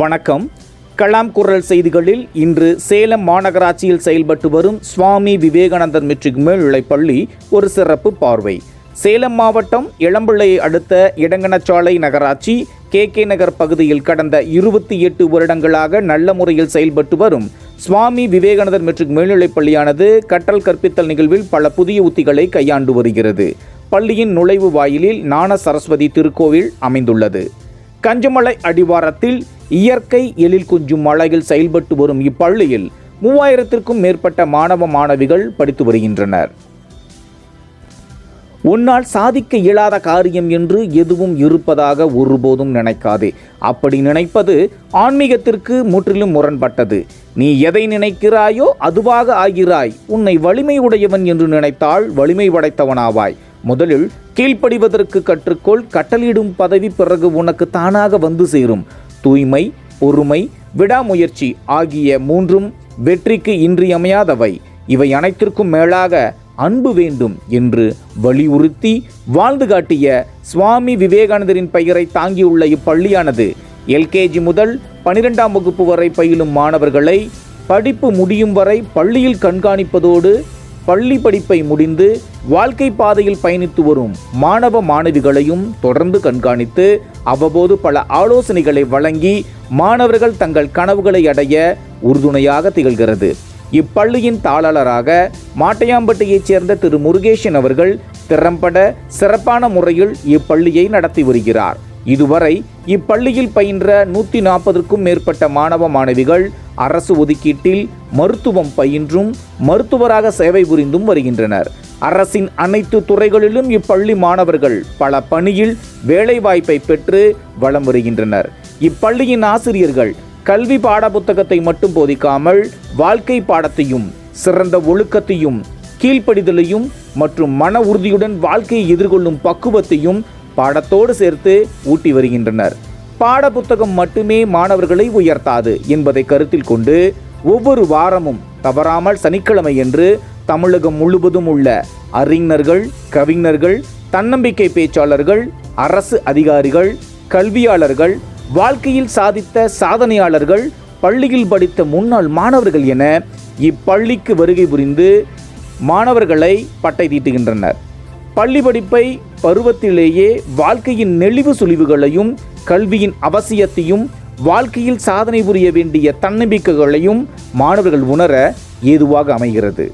வணக்கம். கலாம் குரல் செய்திகளில் இன்று சேலம் மாநகராட்சியில் செயல்பட்டு வரும் சுவாமி விவேகானந்தர் மெட்ரிக் மேல்நிலைப் பள்ளி ஒரு சிறப்பு பார்வை. சேலம் மாவட்டம் இளம்பிள்ளையை அடுத்த இடங்கணச்சாலை நகராட்சி கே கே நகர் பகுதியில் கடந்த இருபத்தி எட்டு வருடங்களாக நல்ல முறையில் செயல்பட்டு வரும் சுவாமி விவேகானந்தர் மெட்ரிக் மேல்நிலைப் பள்ளியானது கற்றல் கற்பித்தல் நிகழ்வில் பல புதிய உத்திகளை கையாண்டு வருகிறது. பள்ளியின் நுழைவு வாயிலில் ஞான சரஸ்வதி திருக்கோவில் அமைந்துள்ளது. கஞ்சமலை அடிவாரத்தில் இயற்கை எழில் குஞ்சும் மழையில் செயல்பட்டு வரும் இப்பள்ளியில் மூவாயிரத்திற்கும் மேற்பட்ட மாணவ மாணவிகள் படித்து வருகின்றனர். உன்னால் சாதிக்க இயலாத காரியம் என்று எதுவும் இருப்பதாக ஒருபோதும் நினைக்காதே. அப்படி நினைப்பது ஆன்மீகத்திற்கு முற்றிலும் முரண்பட்டது. நீ எதை நினைக்கிறாயோ அதுவாக ஆகிறாய். உன்னை வலிமை உடையவன் என்று நினைத்தால் வலிமை படைத்தவனாவாய் முதலில் கீழ்ப்படிவதற்கு கற்றுக்கொள் கட்டளையிடும் பதவி பிறகு உனக்கு தானாக வந்து சேரும். தூய்மை பொறுமை விடாமுயற்சி ஆகிய மூன்றும் வெற்றிக்கு இன்றியமையாதவை. இவை அனைத்திற்கும் மேலாக அன்பு வேண்டும் என்று வலியுறுத்தி வாழ்ந்து காட்டிய சுவாமி விவேகானந்தரின் பெயரை தாங்கியுள்ள இப்பள்ளியானது எல்கேஜி முதல் பனிரெண்டாம் வகுப்பு வரை பயிலும் மாணவர்களை படிப்பு முடியும் வரை பள்ளியில் கண்காணிப்பதோடு பள்ளி படிப்பை முடிந்து வாழ்க்கை பாதையில் பயணித்து வரும் மாணவ மாணவிகளையும் தொடர்ந்து கண்காணித்து அவ்வப்போது பல ஆலோசனைகளை வழங்கி மாணவர்கள் தங்கள் கனவுகளை அடைய உறுதுணையாக திகழ்கிறது. இப்பள்ளியின் தாளாளராக மாட்டையாம்பட்டியைச் சேர்ந்த திரு முருகேஷன் அவர்கள் திறம்பட சிறப்பான முறையில் இப்பள்ளியை நடத்தி வருகிறார். இதுவரை இப்பள்ளியில் பயின்ற நூற்றி நாற்பதுக்கும் மேற்பட்ட மாணவ மாணவிகள் அரசு ஒதுக்கீட்டில் மருத்துவம் பயின்றும் மருத்துவராக சேவை புரிந்தும் வருகின்றனர். அரசின் அனைத்து துறைகளிலும் இப்பள்ளி மாணவர்கள் பல பணியில் வேலைவாய்ப்பை பெற்று வலம் வருகின்றனர். இப்பள்ளியின் ஆசிரியர்கள் கல்வி பாடப்புத்தகத்தை மட்டும் போதிக்காமல் வாழ்க்கை பாடத்தையும் சிறந்த ஒழுக்கத்தையும் கீழ்ப்படிதலையும் மற்றும் மன உறுதியுடன் வாழ்க்கையை எதிர்கொள்ளும் பக்குவத்தையும் பாடத்தோடு சேர்த்து ஊட்டி வருகின்றனர். பாடப்புத்தகம் மட்டுமே மாணவர்களை உயர்த்தாது என்பதை கருத்தில் கொண்டு ஒவ்வொரு வாரமும் தவறாமல் சனிக்கிழமை என்று தமிழகம் முழுவதும் உள்ள அறிஞர்கள் கவிஞர்கள் தன்னம்பிக்கை பேச்சாளர்கள் அரசு அதிகாரிகள் கல்வியாளர்கள் வாழ்க்கையில் சாதித்த சாதனையாளர்கள் பள்ளியில் படித்த முன்னாள் மாணவர்கள் என இப்பள்ளிக்கு வருகை புரிந்து மாணவர்களை பட்டை தீட்டுகின்றனர். பள்ளி படிப்பை பருவத்திலேயே வாழ்க்கையின் நெளிவு சுழிவுகளையும் கல்வியின் அவசியத்தையும் வாழ்க்கையில் சாதனை புரிய வேண்டிய தன்னம்பிக்கைகளையும் மாணவர்கள் உணர ஏதுவாக அமைகிறது.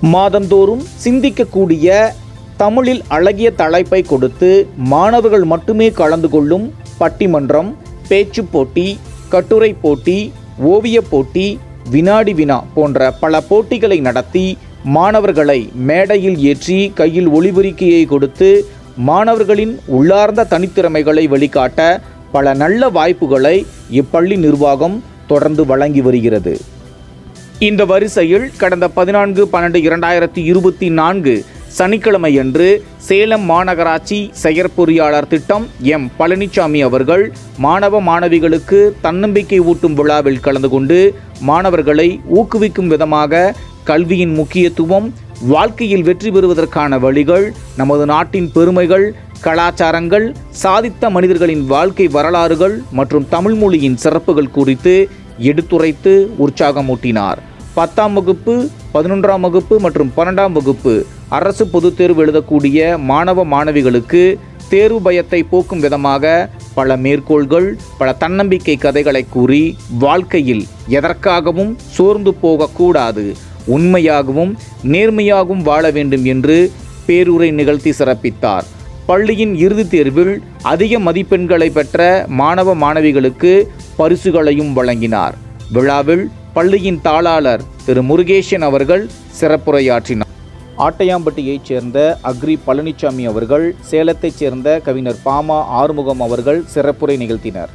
மாதந்தோறும் சிந்திக்கக்கூடிய தமிழில் அழகிய தலைப்பை கொடுத்து மாணவர்கள் மட்டுமே கலந்து கொள்ளும் பட்டிமன்றம் பேச்சு போட்டி கட்டுரை போட்டி ஓவியப் போட்டி வினாடி வினா போன்ற பல போட்டிகளை நடத்தி மாணவர்களை மேடையில் ஏற்றி கையில் ஒளிபெருக்கியை கொடுத்து மாணவர்களின் உள்ளார்ந்த தனித்திறமைகளை வெளிக்காட்ட பல நல்ல வாய்ப்புகளை இப்பள்ளி நிர்வாகம் தொடர்ந்து வழங்கி வருகிறது. இந்த வரிசையில் கடந்த பதினான்கு பன்னெண்டு இரண்டாயிரத்தி இருபத்தி நான்கு சனிக்கிழமையன்று சேலம் மாநகராட்சி செயற்பொறியாளர் திட்டம் எம். பழனிசாமி அவர்கள் மாணவ மாணவிகளுக்கு தன்னம்பிக்கை ஊட்டும் விழாவில் கலந்து கொண்டு மாணவர்களை ஊக்குவிக்கும் விதமாக கல்வியின் முக்கியத்துவம் வாழ்க்கையில் வெற்றி பெறுவதற்கான வழிகள் நமது நாட்டின் பெருமைகள் கலாச்சாரங்கள் சாதித்த மனிதர்களின் வாழ்க்கை வரலாறுகள் மற்றும் தமிழ் மொழியின் சிறப்புகள் குறித்து எடுத்துரைத்து உற்சாகமூட்டினார். பத்தாம் வகுப்பு பதினொன்றாம் வகுப்பு மற்றும் பன்னெண்டாம் வகுப்பு அரசு பொதுத் தேர்வு எழுதக்கூடிய மாணவ மாணவிகளுக்கு தேர்வு பயத்தை போக்கும் விதமாக பல மேற்கோள்கள் பல தன்னம்பிக்கை கதைகளை கூறி வாழ்க்கையில் எதற்காகவும் சோர்ந்து போகக்கூடாது. உண்மையாகவும் நேர்மையாகவும் வாழ வேண்டும் என்று பேருரை நிகழ்த்தி சிறப்பித்தார். பள்ளியின் இறுதித் தேர்வில் அதிக மதிப்பெண்களை பெற்ற மாணவ மாணவிகளுக்கு பரிசுகளையும் வழங்கினார். விழாவில் பள்ளியின் தாளாளர் திரு முருகேசன் அவர்கள் சிறப்புரையாற்றினார். ஆட்டையாம்பட்டியைச் சேர்ந்த அக்ரி பழனிசாமி அவர்கள் சேலத்தைச் சேர்ந்த கவிஞர் பாமா ஆறுமுகம் அவர்கள் சிறப்புரை நிகழ்த்தினர்.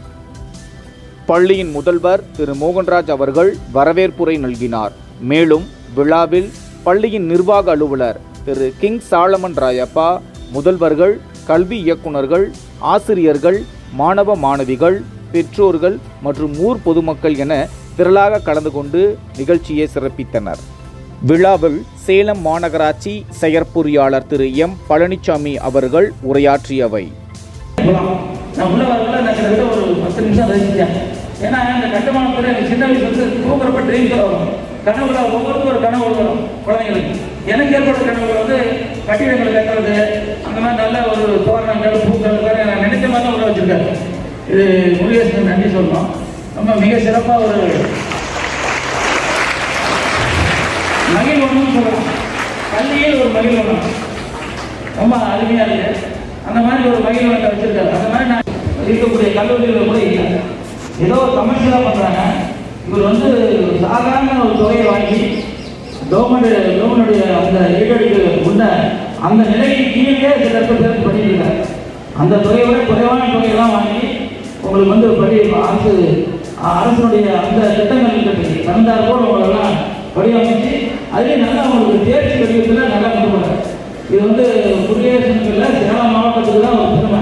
பள்ளியின் முதல்வர் திரு மோகன்ராஜ் அவர்கள் வரவேற்புரை நல்கினார். மேலும் விழாவில் பள்ளியின் நிர்வாக அலுவலர் திரு. கிங் சாலமன் ராயப்பா முதல்வர்கள் கல்வி இயக்குனர்கள் ஆசிரியர்கள் மாணவ மாணவிகள் பெற்றோர்கள் மற்றும் ஊர் பொதுமக்கள் என திரளாக கலந்து கொண்டு நிகழ்ச்சியை சிறப்பித்தனர். விழாவில் சேலம் மாநகராட்சி செயற்பொறியாளர் திரு. எம். பழனிசாமி அவர்கள் உரையாற்றியவை. ஏன்னா இந்த கட்டுமானத்தில் சின்ன வயசுல இருந்து தூங்குறப்ப கனவுல ஒவ்வொருத்தரும் ஒரு கனவு வரும் குழந்தைங்களுக்கு எனக்கு ஏற்பட்ட கனவுகள் வந்து கட்டிடங்கள் கட்டுறது அந்த மாதிரி நல்ல ஒரு தோரணங்கள் பூக்கள் நான் நினைச்ச மாதிரி தான் உள்ள வச்சிருக்காரு. இது முருகேசன் நன்றி சொல்லணும். நம்ம மிக சிறப்பாக ஒரு மகிழ்வனம் சொல்லலாம். பள்ளியில் ஒரு மகிழ்வனம். ரொம்ப அருமையாக இருக்கு. அந்த மாதிரி ஒரு மகிழ்வனத்தை வச்சிருக்காரு. அந்த மாதிரி நான் இருக்கக்கூடிய கல்லூரிகளில் கூட இல்லை ஏதோ ஒரு கமர்ஷியலாக பண்ணுறாங்க இவர் வந்து சாதாரண ஒரு தொகையை வாங்கி கவர்மெண்ட் கவர்மெண்டுடைய அந்த ஈடுக்கு முன்ன அந்த நிலைக்கு கீழே சில பேர் பண்ணியிருக்காங்க. அந்த தொகையை விட குறைவான தொகையெல்லாம் வாங்கி உங்களுக்கு வந்து படி அரசு அரசனுடைய அந்த திட்டங்களுக்கு தந்தார் போல் உங்களெல்லாம் வடிவமைச்சு அதே நல்லா உங்களுக்கு தேர்ச்சி வடிவத்தில் நல்லா கொண்டு போகிறார் இது வந்து குடியரசுகளில் சேலம் மாவட்டத்துக்கு தான் ஒரு பெருமை.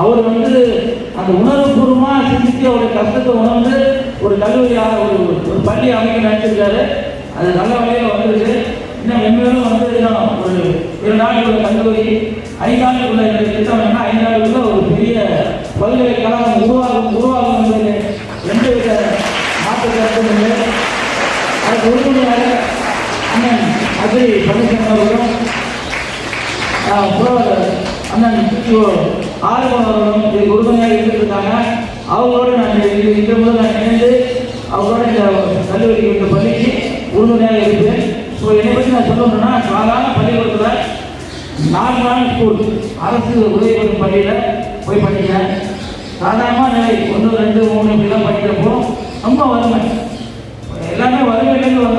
அவர் வந்து அந்த உணர்வுபூர்வமாக சிந்தித்து அவருடைய கஷ்டத்தை உணர்ந்து ஒரு அமைக்க நினைச்சிருக்காரு? அது நல்ல வழியில் வந்திருக்கு இன்னும் மென்மேலும் வந்து இன்னும் ஒரு இரண்டு நாளுக்குள்ள கல்லூரி ஐந்தாண்டுக்குள்ள இந்த திட்டம் என்ன? ஐந்தாண்டுக்குள்ள ஒரு பெரிய பல்கலைக்கழகம் உருவாகும் உருவாகும் என்பது எந்த வித மாற்று கருத்தும் இல்லை அதுக்கு உறுதுணையாக அண்ணன் அஜய் பழனிசாமி அவர்களும் புறவர் அண்ணன் சிஓ ஆறுபவர்களும் அவர்களும் இதுக்கு உறுதுணையாக இருந்திருக்காங்க அவங்களோடு நான் இது முதல் நான் இணைந்து அவங்களோட இந்த கல்லூரி இந்த பள்ளிக்கு உறுதுணையாக இருக்குது ஸோ என்னை பற்றி நான் சொல்லணும்னா சாதாரண பள்ளிக்கூடத்தில் நாலு நாள் ஸ்கூல் அரசு உதவி பெறும் பள்ளியில் போய் படிக்கிறேன் சாதாரணமாக நிலை ஒன்று ரெண்டு மூணு இப்படிலாம் படிக்கிறப்போ ரொம்ப வறுமை. எல்லாமே வறுமையிலேருந்து வந்து